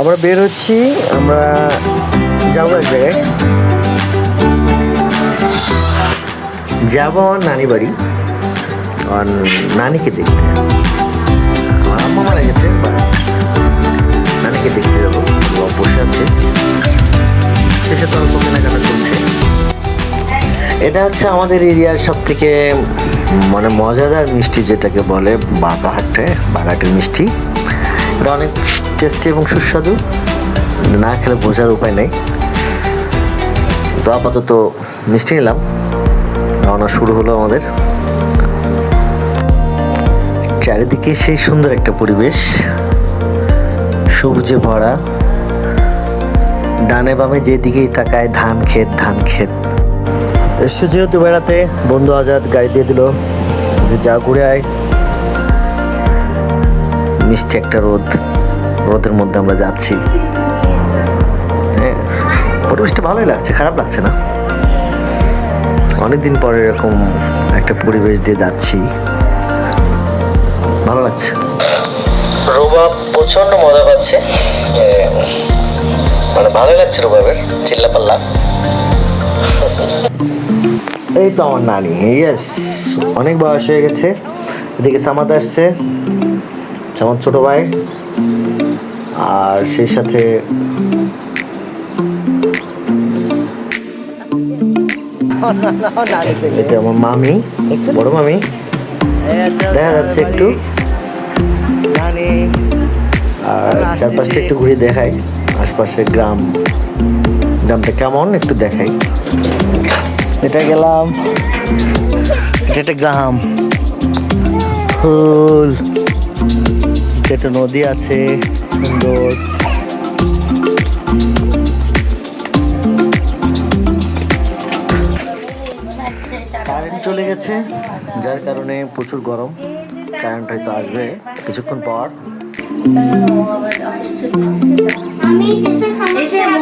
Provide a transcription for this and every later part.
আমরা বের হচ্ছি, আমরা যাব এক জায়গায়। যাব আমার নানি বাড়ি আর নানিকে দেখতে। আমার আম্মা মারা গেছে নানিকে দেখতে যাব বসে আছে। শেষে তো অল্প কেনাকাটা চলছে এটা হচ্ছে আমাদের এরিয়ার সব থেকে মানে মজাদার মিষ্টি যেটাকে বলে বাগাহাটে বাগাটের মিষ্টি। এটা অনেক টেস্টি এবং সুস্বাদু। না খেলে বোঝার উপায় নেই। তো আপাতত মিষ্টি নিলাম। রওনা শুরু হলো আমাদের। চারিদিকে সেই সুন্দর একটা পরিবেশ। সবুজে ভরা। ডানে বামে যেদিকেই তাকায় ধান ক্ষেত ধান ক্ষেত। এসছে যেহেতু বেড়াতে বন্ধু আজাদ গাড়ি দিয়ে দিল যে যা ঘুরে আয়। মিষ্টি একটা রোদ। রোদের মধ্যে আমরা যাচ্ছি। হ্যাঁ, পরিবেশটা ভালোই লাগছে খারাপ লাগছে না? অনেকদিন পরে এরকম একটা পরিবেশ দিয়ে যাচ্ছি। ভালো লাগছে। রোবা প্রচণ্ড মজা পাচ্ছে। মানে ভালো লাগছে রোবাবের চিল্লাপাল্লা এই তো আমার নানি ইয়েস অনেক বয়স হয়ে গেছে। এদিকে সামাদ আসছে আমার ছোট ভাই। আর সেই সাথে এটা আমার মামি, বড় মামি। দেখা যাচ্ছে একটু। আর চারপাশটা একটু ঘুরে দেখাই, আশপাশে গ্রাম। গ্রামটা কেমন একটু দেখাই। এটা গেলাম। এটা গ্রাম। ফুল। একটা নদী আছে। সুন্দর। কারেন্ট চলে গেছে যার কারণে প্রচুর গরম। কারেন্ট হয়তো আসবে কিছুক্ষণ পর।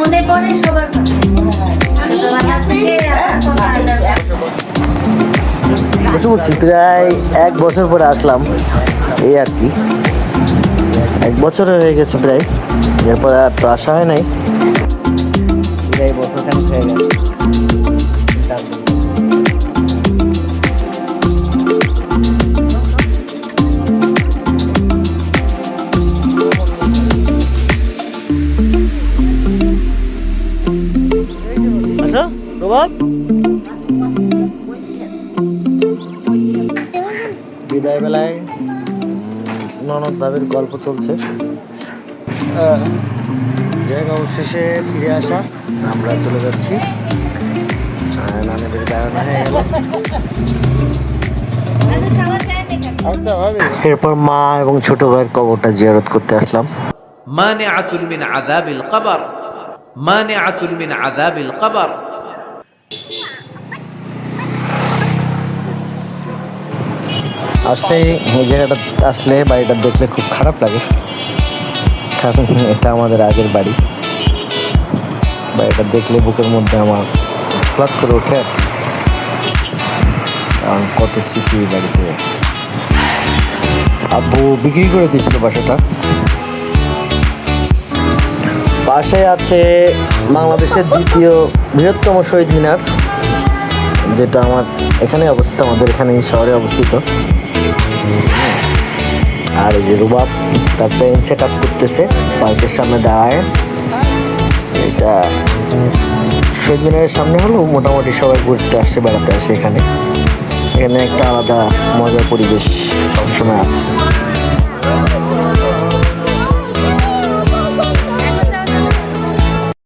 মনে পড়ে সবার বলছি প্রায় এক বছর পরে আসলাম এই আর কি। এক বছর হয়ে গেছে প্রায়। এরপর আর তো আসা হয় নাই। প্রায় বছর খানিক হয়ে গেছে বিদায় বেলায়। ননদ দাবির গল্প চলছে। জায়গা অবশেষে ফিরে আসা। আমরা চলে যাচ্ছি। আচ্ছা, এরপর মা এবং ছোট ভাইয়ের কবরটা জিয়ারত করতে আসলাম। মানে আতুল মিন আদাবিল কবর। মানে আতুল মিন আদাবিল কবর। আসলে এই জায়গাটা আসলে বাড়িটা দেখলে খুব খারাপ লাগে। কারণ এটা আমাদের আগের বাড়ি। বাড়িটা দেখলে বুকের মধ্যে আমার হঠাৎ করে ওঠে আর কারণ কত স্মৃতি এই বাড়িতে। আব্বু বিক্রি করে দিয়েছিল বাসাটা। পাশে আছে বাংলাদেশের দ্বিতীয় বৃহত্তম শহীদ মিনার, যেটা আমার এখানে অবস্থিত, আমাদের এখানে শহরে অবস্থিত। আর এই যে রুবাব, তার পেন সেট আপ করতেছে। পার্কের সামনে দাঁড়ায়। এটা শহীদ মিনারের সামনে হলো, মোটামুটি সবাই ঘুরতে আসে, বেড়াতে আসে এখানে। এখানে একটা আলাদা মজার পরিবেশ সবসময় আছে।